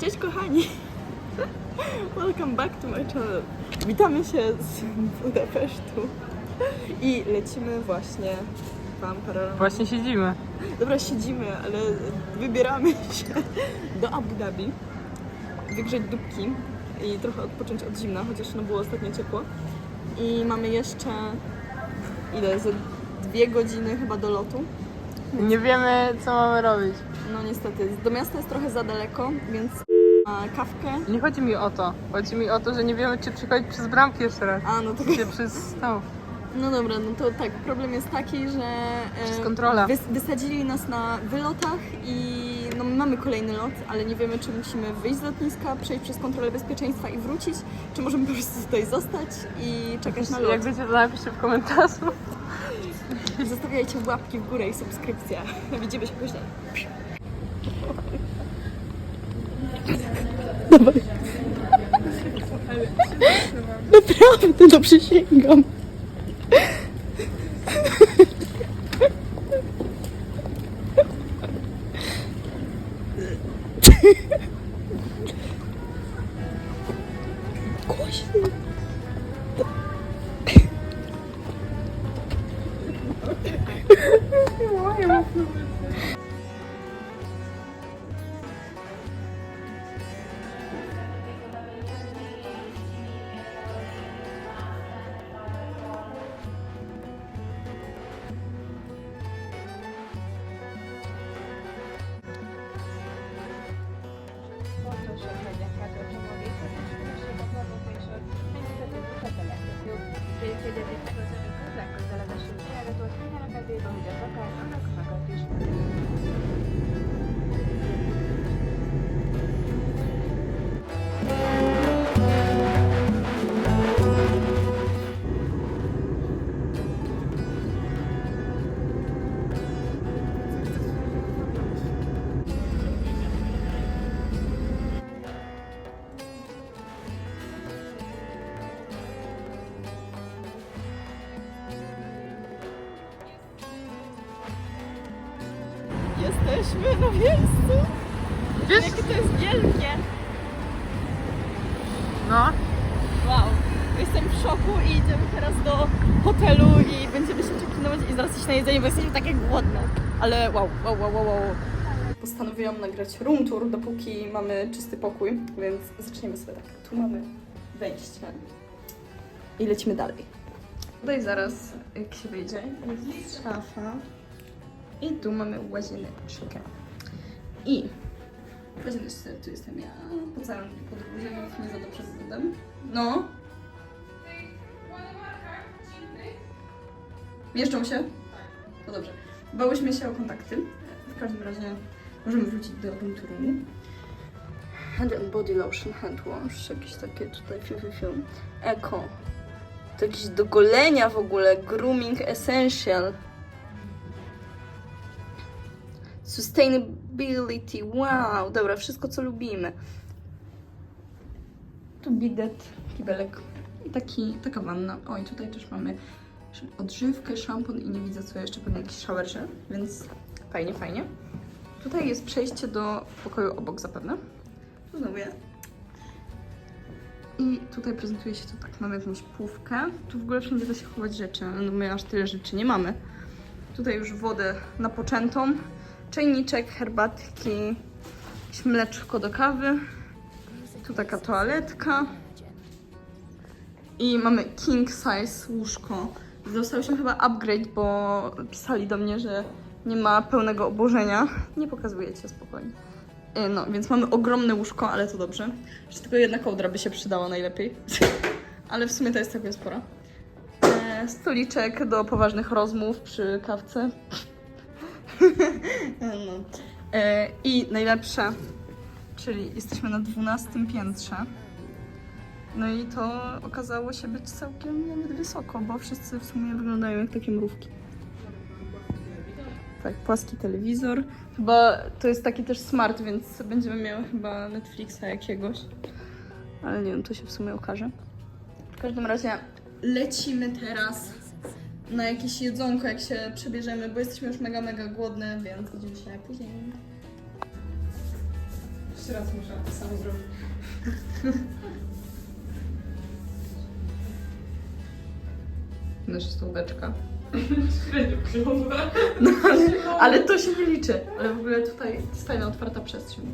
Cześć kochani! Welcome back to my channel. Witamy się z Budapesztu i lecimy właśnie Wam parę Właśnie siedzimy. Dobra, siedzimy, ale wybieramy się do Abu Dhabi. Wygrzeć dupki i trochę odpocząć od zimna, chociaż no było ostatnio ciepło. I mamy jeszcze ile? Ze dwie godziny chyba do lotu. Nie wiemy, co mamy robić. No niestety, do miasta jest trochę za daleko, więc kawkę. Nie chodzi mi o to. Chodzi mi o to, że nie wiemy, czy przychodzić przez bramki jeszcze raz. A, no to Czy przez tą. No dobra, no to tak, problem jest taki, że Przez e, kontrolę. wys- wysadzili nas na wylotach i no my mamy kolejny lot, ale nie wiemy, czy musimy wyjść z lotniska, przejść przez kontrolę bezpieczeństwa i wrócić, czy możemy po prostu tutaj zostać i czekać na lot. Jak wiecie, to napiszcie w komentarzu. Zostawiajcie łapki w górę i subskrypcję. Widzimy się później. Naprawdę, no przysięgam. Jesteśmy na miejscu. Wiesz? Jakie to jest wielkie. No. Wow. Jestem w szoku i idziemy teraz do hotelu i będziemy się czekinować i zaraz iść na jedzenie, bo jesteśmy takie głodne. Ale wow, wow, wow, wow, wow. Postanowiłam nagrać room tour, dopóki mamy czysty pokój, więc zaczniemy sobie tak. Tu mamy wejście i lecimy dalej. Tutaj zaraz, jak się wyjdzie, jest szafa i tu mamy łazieneczkę. I w łazieneczce tu jestem ja, po całym podróży, więc nie za dobrze wyglądam. No. Mieszczą się? To dobrze. Bałyśmy się o kontakty. W każdym razie możemy wrócić do touru. Hand and body lotion, hand wash, jakieś takie tutaj fiu, fiu, fiu. Eko. To jakieś do golenia w ogóle. Grooming essential. Sustainability, wow, dobra, wszystko co lubimy. Tu bidet, kibelek i taki, taka wanna. O, i tutaj też mamy odżywkę, szampon i nie widzę co jeszcze, pewnie jakiś shower gel, więc fajnie, fajnie. Tutaj jest przejście do pokoju obok zapewne. Tu znowu ja. I tutaj prezentuje się to tak, mamy jakąś półkę. Tu w ogóle wszędzie da się chować rzeczy, no my aż tyle rzeczy nie mamy. Tutaj już wodę napoczętą, czajniczek, herbatki, jakieś mleczko do kawy. Tu taka toaletka. I mamy king size łóżko. Dostał się chyba upgrade, bo pisali do mnie, że nie ma pełnego obłożenia. Nie pokazujecie spokojnie. E, No, więc mamy ogromne łóżko, ale to dobrze. Że tylko jedna kołdra by się przydała najlepiej. ale w sumie to jest całkiem spora. E, stoliczek do poważnych rozmów przy kawce. no. e, I najlepsze, czyli jesteśmy na 12 piętrze. No i to okazało się być całkiem nawet wysoko, bo wszyscy w sumie wyglądają jak takie mrówki. Tak, płaski telewizor. Chyba to jest taki też smart, więc będziemy miały chyba Netflixa jakiegoś. Ale nie wiem, to się w sumie okaże. W każdym razie lecimy teraz na jakieś jedzonko, jak się przebierzemy, bo jesteśmy już mega, mega głodne, więc widzimy się później. Jeszcze raz muszę to samo zrobić. Nasza stąbeczka. Średnio. No, ale, ale to się nie liczy. Ale w ogóle tutaj jest fajna, otwarta przestrzeń.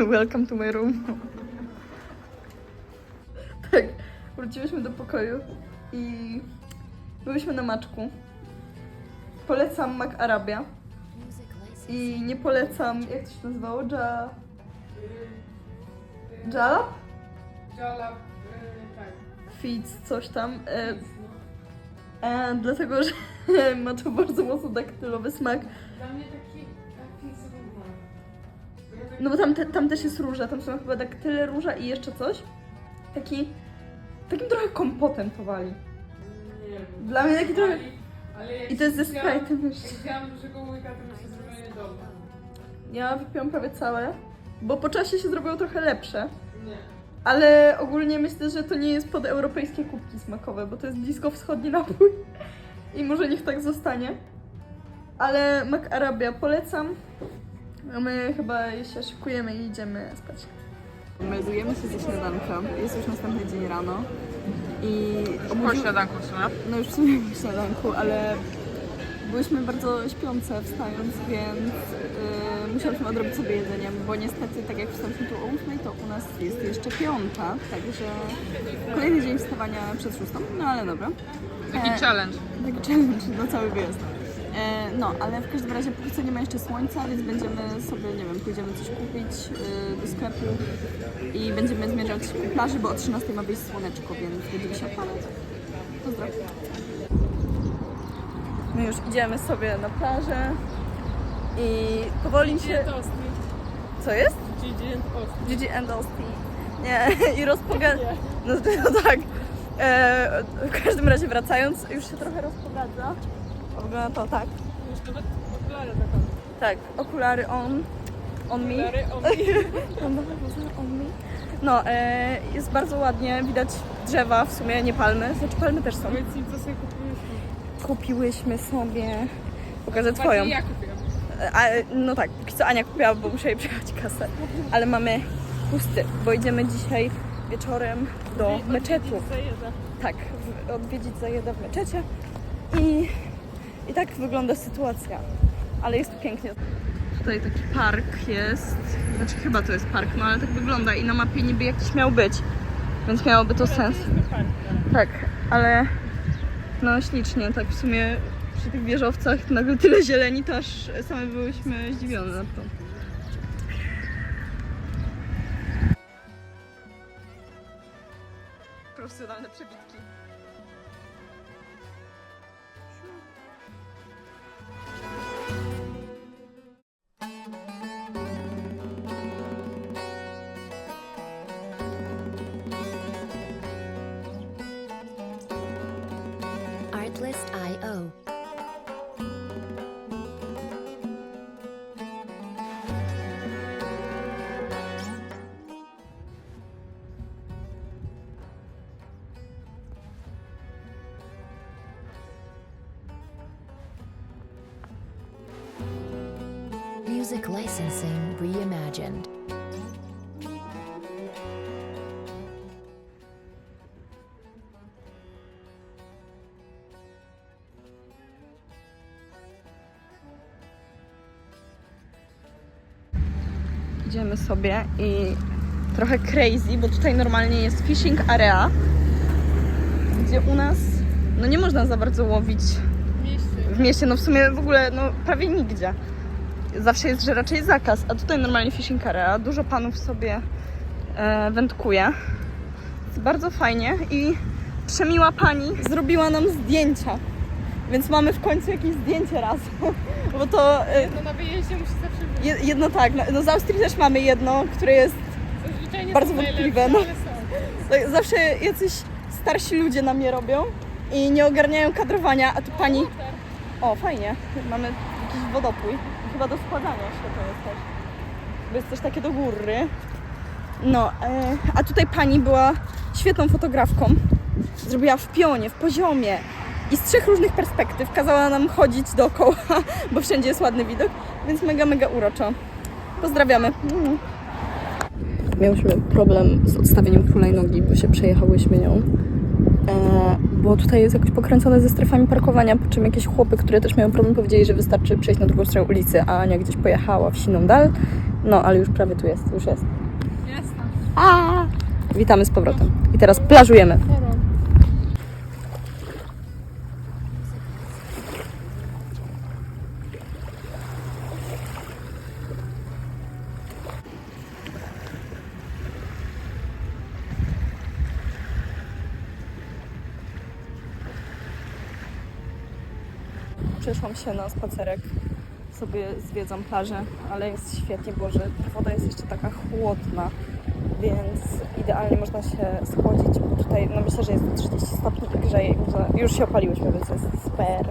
Welcome to my room. Tak, wróciłyśmy do pokoju i byliśmy na maczku. Polecam Mac Arabia i nie polecam, jak to się nazywało? Ja... Jalap? Działa, tak. Feeds, coś tam. E, no. e, dlatego, że ma to bardzo mocno daktylowy smak. Dla mnie taki No bo tam, te, tam też jest róża, tam są chyba daktyle, róża i jeszcze coś. Taki, takim trochę kompotem to wali. Nie wiem. Dla mnie taki trochę... Ale- jak I to jest ze widziałam- Sprite'em Jak jeszcze. dużego łyka, to. Ja wypiłam prawie całe, bo po czasie się zrobiło trochę lepsze. Nie. Ale ogólnie myślę, że to nie jest pod europejskie kubki smakowe, bo to jest blisko wschodni napój. I może niech tak zostanie. Ale Mac Arabia polecam. A my chyba się szykujemy i idziemy spać. Meldujemy się ze śniadanka. Jest już następny dzień rano. I Po śniadanku w sumie. no już w sumie po śniadanku, ale byłyśmy bardzo śpiące wstając, więc yy, musiałyśmy odrobić sobie jedzenie, bo niestety, tak jak wstaliśmy tu o 8, to u nas jest jeszcze piąta, także kolejny dzień wstawania przed szóstą, no ale dobra. Taki E, challenge. Taki challenge, no cały wyjazd. E, no, ale w każdym razie póki co nie ma jeszcze słońca, więc będziemy sobie, nie wiem, pójdziemy coś kupić y, do sklepu i będziemy zmierzać ku plaży, bo o 13 ma wyjść słoneczko, więc będziemy się opalać. Pozdro. My już idziemy sobie na plażę i powoli się... Co jest? Gigi and Austin. Nie, i rozpoga... No, no tak. E, w każdym razie wracając, już się trochę rozpogadza. Wygląda to tak. Okulary taką. Tak, okulary on. On me. Okulary, on On, on me. No, e, jest bardzo ładnie, widać drzewa, w sumie nie palmy. Znaczy palmy też są. Powiedz im, co sobie kupiłyśmy. Kupiłyśmy sobie... Pokażę twoją. Ja kupiłam. A, no tak, póki co Ania kupiła, bo muszę jej przejechać kasę. Ale mamy pusty, bo idziemy dzisiaj wieczorem do meczetu. Zajeżdża. Tak, w- odwiedzić zajedę w meczecie. I, I tak wygląda sytuacja. Ale jest tu pięknie. Tutaj taki park jest. Znaczy chyba to jest park, no ale tak wygląda i na mapie niby jakiś miał być. Więc miałoby to sens. Tak, ale no ślicznie, tak w sumie przy tych wieżowcach nagle tyle zieleni, to aż same byłyśmy zdziwione na to. Profesjonalne przebitki. Licensing reimagined. Idziemy sobie i trochę crazy, bo tutaj normalnie jest fishing area, gdzie u nas no nie można za bardzo łowić w mieście, no w sumie w ogóle no prawie nigdzie. Zawsze jest, że raczej zakaz, a tutaj normalnie fishing area, dużo panów sobie e, wędkuje. Jest bardzo fajnie i przemiła pani zrobiła nam zdjęcia. Więc mamy w końcu jakieś zdjęcie raz, bo to e, No na wyjeździe musi zawsze być. je- jedno tak, no, no z Austrii też mamy jedno, które jest Zazwyczaj bardzo wątpliwe, no. tak, zawsze jacyś starsi ludzie nam je robią i nie ogarniają kadrowania, a tu pani o, fajnie. Mamy jakiś wodopój. Chyba do składania się to jest też. bo jest też takie do góry. No, e, a tutaj pani była świetną fotografką. Zrobiła w pionie, w poziomie i z trzech różnych perspektyw kazała nam chodzić dookoła, bo wszędzie jest ładny widok, więc mega, mega uroczo. Pozdrawiamy. Miałyśmy problem z odstawieniem hulajnogi, bo się przejechałyśmy nią. E, bo tutaj jest jakoś pokręcone ze strefami parkowania, po czym jakieś chłopy, które też mają problem, powiedzieli, że wystarczy przejść na drugą stronę ulicy, a Ania gdzieś pojechała w siną dal. No, ale już prawie tu jest, już jest. Jestem. A! Witamy z powrotem. I teraz plażujemy. Przeszłam się na spacerek, sobie zwiedzam plażę, ale jest świetnie, bo że woda jest jeszcze taka chłodna, więc idealnie można się schodzić, bo tutaj no myślę, że jest 30 stopni i grzeje już, się opaliłyśmy, więc jest super.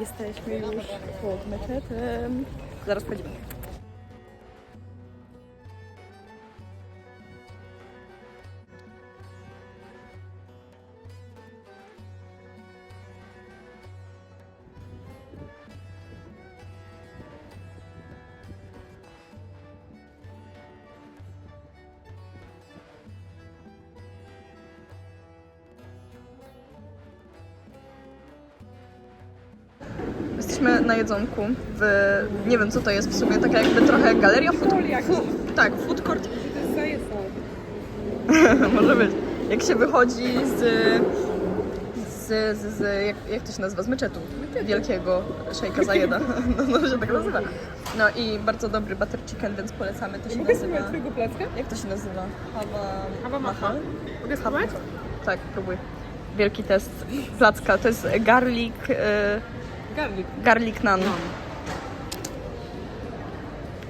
Jesteśmy już pod meczetem. Zaraz wchodzimy. Jesteśmy na jedzonku w, nie wiem co to jest w sumie, taka jakby trochę galeria food, tak, food court, może być. Jak się wychodzi z, z, z, z jak, jak to się nazywa, z meczetu wielkiego szejka Zajeda, no, no się tak nazywa. No i bardzo dobry butter chicken, więc polecamy, to się Mogę nazywa, twojego placka? jak to się nazywa? Hawa, Hawa Mahal. Mogę spróbować? Tak, próbuj. Wielki test placka, to jest garlic, e, Garlic. garlic naan.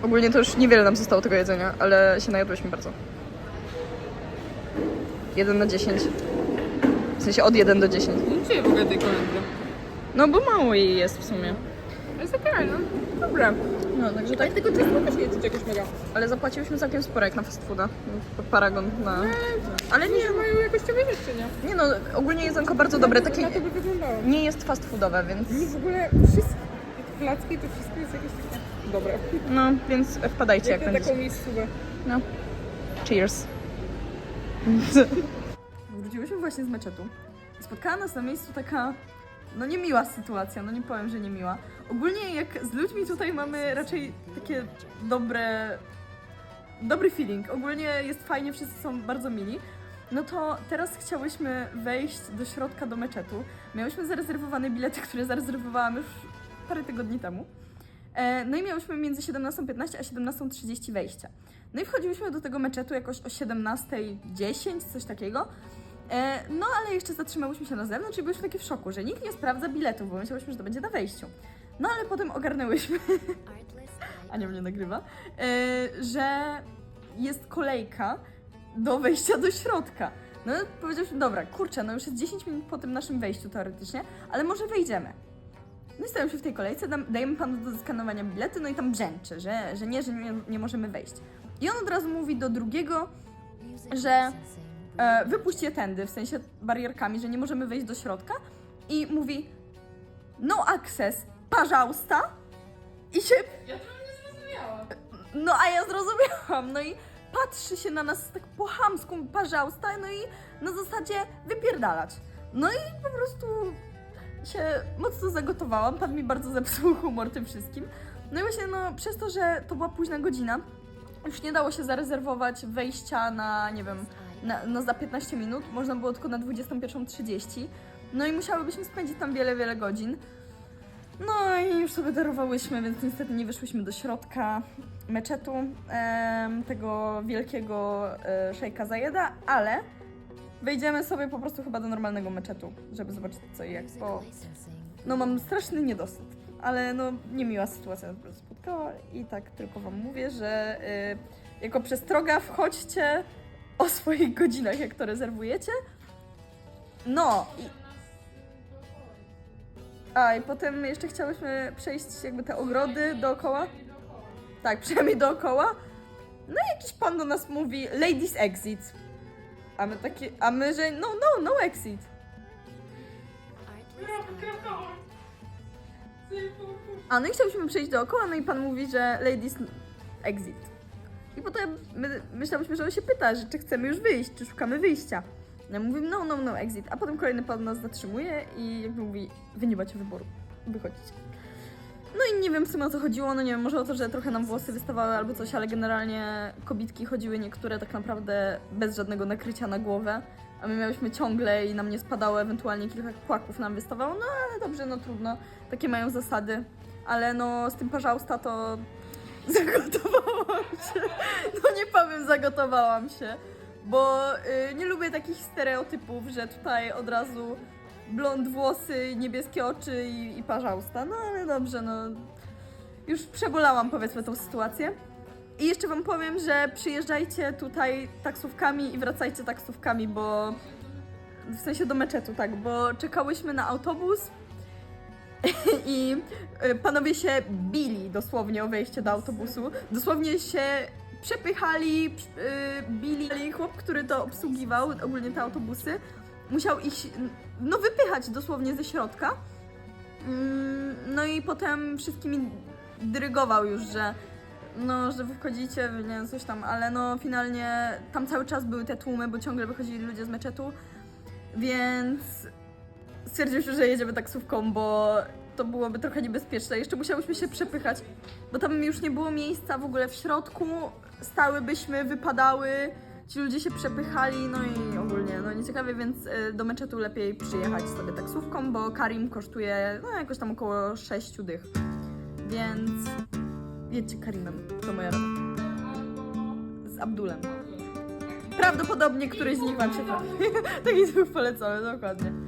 Ogólnie to już niewiele nam zostało tego jedzenia, ale się najadłyśmy bardzo. 1 na 10. W sensie od 1 do 10. Nie czuję w ogóle tej kolendry. No bo mało jej jest w sumie. Jest okej, no. Dobra. No, także tak. Tylko ciasto też nie jest jakoś mega. Ale zapłaciłyśmy całkiem sporo jak na fast fooda. Paragon na... Ale nie, mają jakościowe rzeczy, nie? nie no, ogólnie jedzonko bardzo dobre. Takie Na to by wyglądało. nie jest fast foodowe, więc... Nie w ogóle wszystko, placki to wszystko jest jakieś takie dobre. No, więc wpadajcie jak Jak na będziecie. taką miejscówę. No. Cheers. Wróciłyśmy właśnie z meczetu. Spotkała nas na miejscu taka, no niemiła sytuacja, no nie powiem, że niemiła. Ogólnie jak z ludźmi tutaj mamy raczej takie dobre, dobry feeling. Ogólnie jest fajnie, wszyscy są bardzo mili. No to teraz chciałyśmy wejść do środka do meczetu. Miałyśmy zarezerwowane bilety, które zarezerwowałam już parę tygodni temu. E, No i miałyśmy między 17.15 a 17.30 wejścia. No i wchodziłyśmy do tego meczetu jakoś o 17.10, coś takiego. E, No ale jeszcze zatrzymałyśmy się na zewnątrz i byliśmy takie w szoku, że nikt nie sprawdza biletów, bo myślałyśmy, że to będzie na wejściu. No ale potem ogarnęłyśmy, Ania mnie nagrywa, e, że jest kolejka do wejścia do środka. No powiedzieliśmy, dobra, kurczę, no już jest 10 minut po tym naszym wejściu teoretycznie, ale może wejdziemy. No i stoją się w tej kolejce, dajemy panu do skanowania bilety, no i tam brzęczy, że, że nie, że nie, nie możemy wejść. I on od razu mówi do drugiego, że e, wypuść je tędy, w sensie barierkami, że nie możemy wejść do środka i mówi no access, parzausta i się, Ja to bym nie zrozumiała. no a ja zrozumiałam, no i patrzy się na nas tak po chamsku, parzausta, no i na zasadzie wypierdalać. No i po prostu się mocno zagotowałam, pan mi bardzo zepsuł humor tym wszystkim. No i właśnie no, przez to, że to była późna godzina, już nie dało się zarezerwować wejścia na, nie wiem, na, no za 15 minut, można było tylko na 21.30. No i musiałybyśmy spędzić tam wiele, wiele godzin. No i już sobie darowałyśmy, więc niestety nie wyszłyśmy do środka meczetu em, tego wielkiego e, szejka Zajeda, ale wejdziemy sobie po prostu chyba do normalnego meczetu, żeby zobaczyć co i jak, bo no mam straszny niedosyt, ale no niemiła sytuacja nas spotkała i tak tylko wam mówię, że y, jako przestroga wchodźcie o swoich godzinach, jak to rezerwujecie, No. I... A, i potem jeszcze chciałyśmy przejść jakby te ogrody dookoła. Tak, przynajmniej dookoła. No i jakiś pan do nas mówi ladies exit. A my takie, a my, że no, no, no exit. A no i chciałyśmy przejść dookoła, no i pan mówi, że ladies exit. I potem my myślałyśmy, że on się pyta, że czy chcemy już wyjść, czy szukamy wyjścia. No mówimy no, no, no exit. A potem kolejny pan nas zatrzymuje i jakby mówi, wy nie macie wyboru, wychodzicie. No i nie wiem w sumie o co chodziło, no nie wiem, może o to, że trochę nam włosy wystawały albo coś, ale generalnie kobitki chodziły niektóre tak naprawdę bez żadnego nakrycia na głowę, a my miałyśmy ciągle i nam nie spadało, ewentualnie kilka kłaków nam wystawało, no ale dobrze, no trudno, takie mają zasady, ale no z tym parzausta to zagotowałam się, no nie powiem, zagotowałam się, bo y, nie lubię takich stereotypów, że tutaj od razu blond włosy, niebieskie oczy i, i parzausta. No ale dobrze, no. Już przebolałam powiedzmy tą sytuację. I jeszcze wam powiem, że przyjeżdżajcie tutaj taksówkami i wracajcie taksówkami, bo w sensie do meczetu, tak, bo czekałyśmy na autobus i y, panowie się bili dosłownie o wejście do autobusu. Dosłownie się przepychali, p- y, bili. Chłop, który to obsługiwał, ogólnie te autobusy, musiał ich no, wypychać dosłownie ze środka. Mm, No i potem wszystkimi dyrygował już, że no, że wy wchodzicie, nie coś tam, ale no finalnie tam cały czas były te tłumy, bo ciągle wychodzili ludzie z meczetu, więc stwierdziliśmy, że jedziemy taksówką, bo to byłoby trochę niebezpieczne. Jeszcze musiałyśmy się przepychać, bo tam już nie było miejsca w ogóle w środku, stałybyśmy, wypadały, ci ludzie się przepychali, no i ogólnie, no nieciekawie, więc y, do meczetu lepiej przyjechać sobie taksówką, bo Karim kosztuje, no jakoś tam około 6 dych. Więc jedźcie Karimem, to moja rada. Z Abdulem. Prawdopodobnie któryś z nich wam się trafi. Taki dwóch polecamy, dokładnie.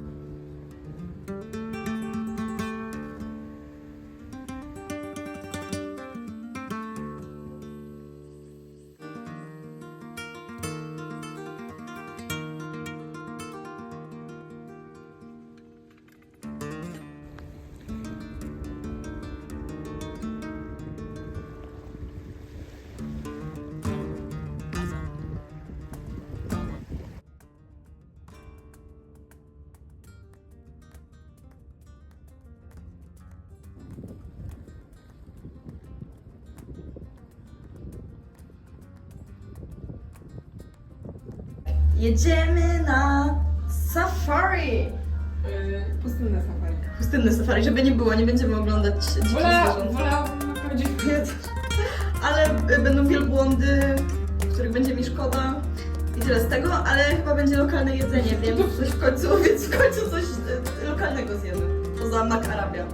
Jedziemy na safari! Pustynne safari. Pustynne safari, żeby nie było, nie będziemy oglądać dzikich zwierząt. wolałabym chodzić powiedz. Ale y, będą wielbłądy, których będzie mi szkoda. I tyle z tego, ale chyba będzie lokalne jedzenie, więc coś w końcu, więc w końcu coś y, lokalnego zjemy. Poza Mac Arabia.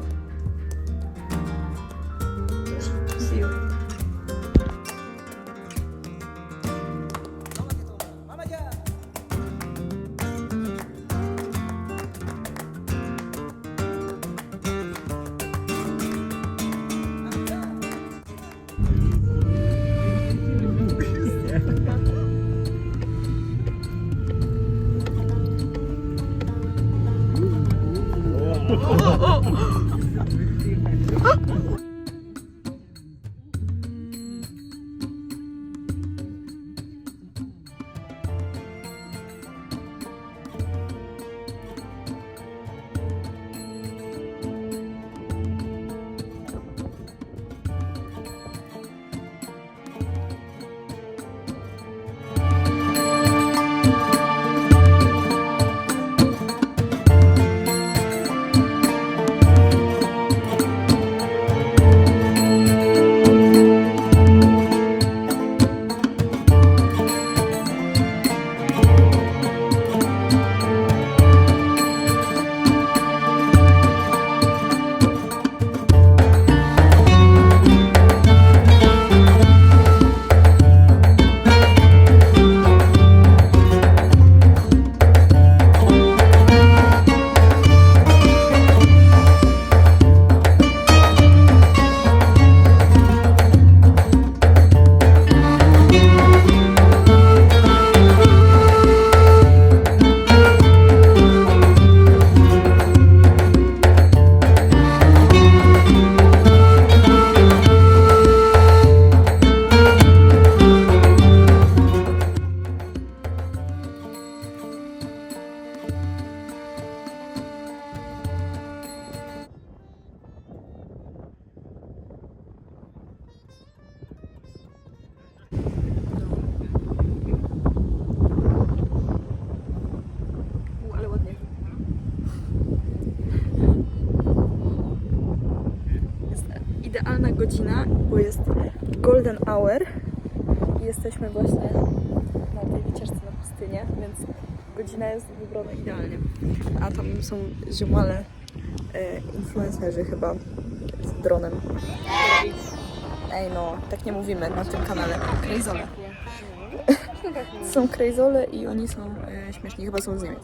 Właśnie na tej wycieczce na pustynię, więc godzina jest wybrana idealnie. A tam są ziomale, e, influencerzy chyba z dronem. Ej no, tak nie mówimy na tym kanale. Krejzole. Są krejzole i oni są e, śmieszni, chyba są z Niemiec.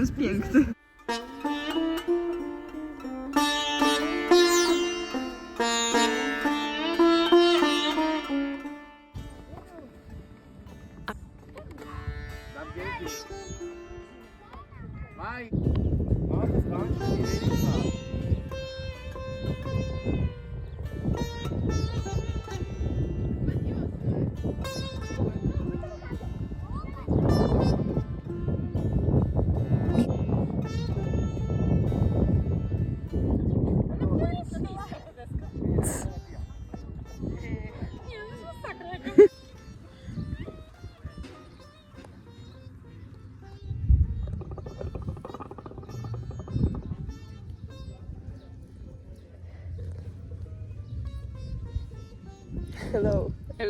Jest piękny.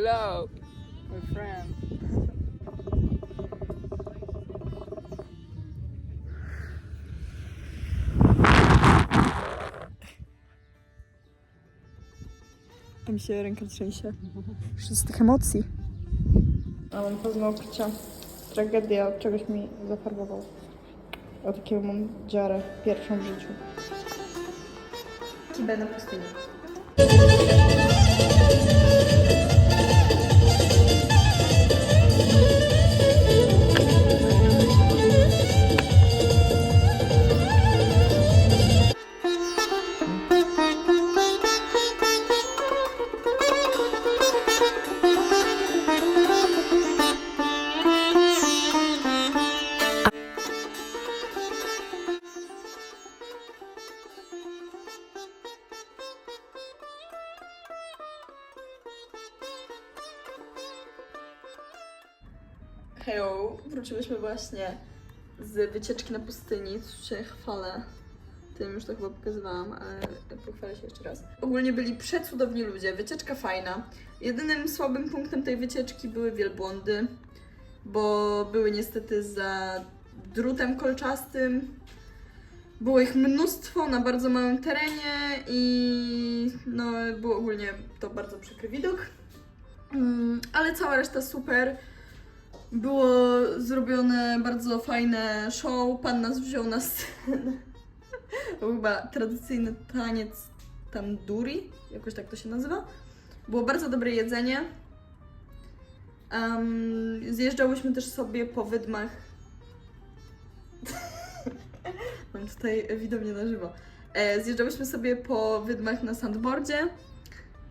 Hello. Hello, my friend. A mi się ręka trzęsie. Już z tych emocji. A mam paznokcia. Tragedia, czegoś mi zafarbował. O takiego mam dziarę, pierwszą w życiu. Kibę na pustyni. Właśnie z wycieczki na pustyni, tu się chwalę. Tym już to chyba pokazywałam, ale pochwalę się jeszcze raz. Ogólnie byli przecudowni ludzie, wycieczka fajna. Jedynym słabym punktem tej wycieczki były wielbłądy, bo były niestety za drutem kolczastym. Było ich mnóstwo na bardzo małym terenie i no, był ogólnie to bardzo przykry widok. Mm, ale cała reszta super. Było zrobione bardzo fajne show. Pan nas wziął na scenę. Chyba tradycyjny taniec tanduri, jakoś tak to się nazywa. Było bardzo dobre jedzenie. Um, zjeżdżałyśmy też sobie po wydmach. Mam tutaj widownię na żywo. E, zjeżdżałyśmy sobie po wydmach na sandboardzie.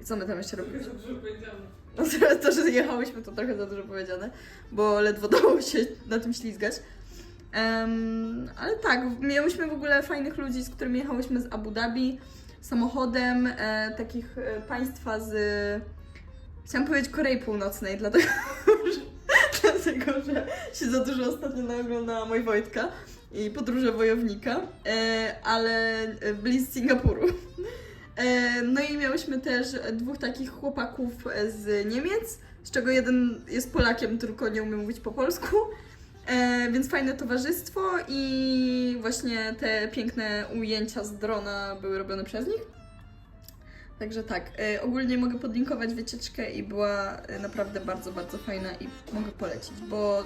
I co my tam jeszcze robiliśmy? No to, że jechałyśmy, to trochę za dużo powiedziane, bo ledwo dało się na tym ślizgać. Em, ale tak, miałyśmy w ogóle fajnych ludzi, z którymi jechałyśmy z Abu Dhabi samochodem, e, takich e, państwa z... Chciałam powiedzieć Korei Północnej, dlatego że, dlatego, że się za dużo ostatnio naoglądałam Moj Wojtka i podróże wojownika, e, ale e, byli z Singapuru. E, No i miałyśmy też dwóch takich chłopaków z Niemiec, z czego jeden jest Polakiem, tylko nie umie mówić po polsku. E, więc fajne towarzystwo i właśnie te piękne ujęcia z drona były robione przez nich. Także tak, e, ogólnie mogę podlinkować wycieczkę i była naprawdę bardzo, bardzo fajna i mogę polecić, bo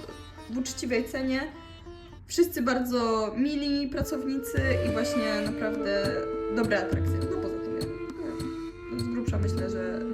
w uczciwej cenie wszyscy bardzo mili pracownicy i właśnie naprawdę dobre atrakcje klucza myślę, że